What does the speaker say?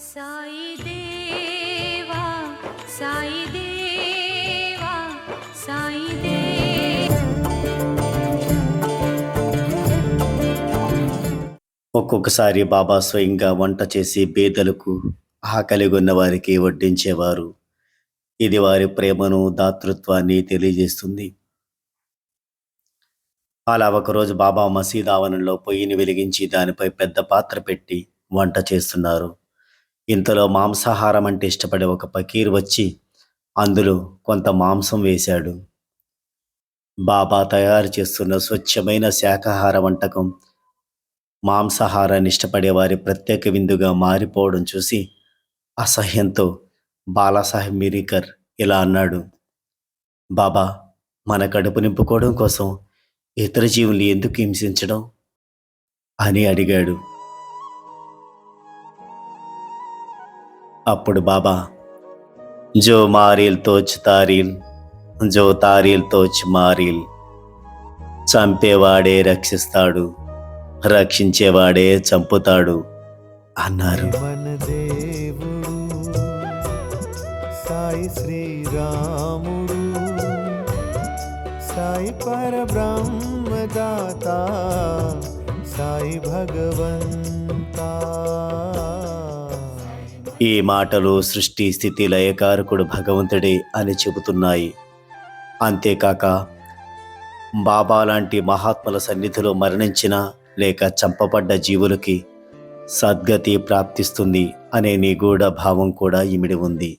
సాయి దేవా సాయి దేవా సాయి ఒక్కొక్కసారి బాబా స్వయంగా వంట చేసి బేదలకు ఆకలిగొన్న వారికి వడ్డించేవారు. ఇది వారి ప్రేమను దాతృత్వాన్ని తెలియజేస్తుంది. అలా ఒకరోజు బాబా మసీద్ ఆవరణలో పొయ్యిని వెలిగించి దానిపై పెద్ద పాత్ర పెట్టి వంట చేస్తున్నారు. ఇంతలో మాంసాహారం అంటే ఇష్టపడే ఒక పకీర్ వచ్చి అందులో కొంత మాంసం వేశాడు. బాబా తయారు చేస్తున్న స్వచ్ఛమైన శాకాహార వంటకం మాంసాహారాన్ని ఇష్టపడే వారి ప్రత్యేక విందుగా మారిపోవడం చూసి అసహ్యంతో బాలాసాహెబ్ మిరీకర్ ఇలా అన్నాడు బాబా మన కడుపు నింపుకోవడం కోసం ఇతర జీవుల్ని ఎందుకు హింసించడం అని అడిగాడు. అప్పుడు బాబా జో మారీల్ తోచ్ తారీల్ జో తారీల్ తోచ్ మారీల్. చంపేవాడే రక్షిస్తాడు రక్షించేవాడే చంపుతాడు అన్నారు. మన దేవుడు సాయి శ్రీరాముడు సాయి పరబ్రహ్మదాత సాయి భగవన్ ఈ మాటలు సృష్టి స్థితి లయకారకుడు భగవంతుడే అని చెబుతున్నాయి. అంతేకాక బాబా లాంటి మహాత్ముల సన్నిధిలో మరణించిన లేక చంపబడ్డ జీవులకి సద్గతి ప్రాప్తిస్తుంది అనే నిగూఢ భావం కూడా ఇమిడి ఉంది.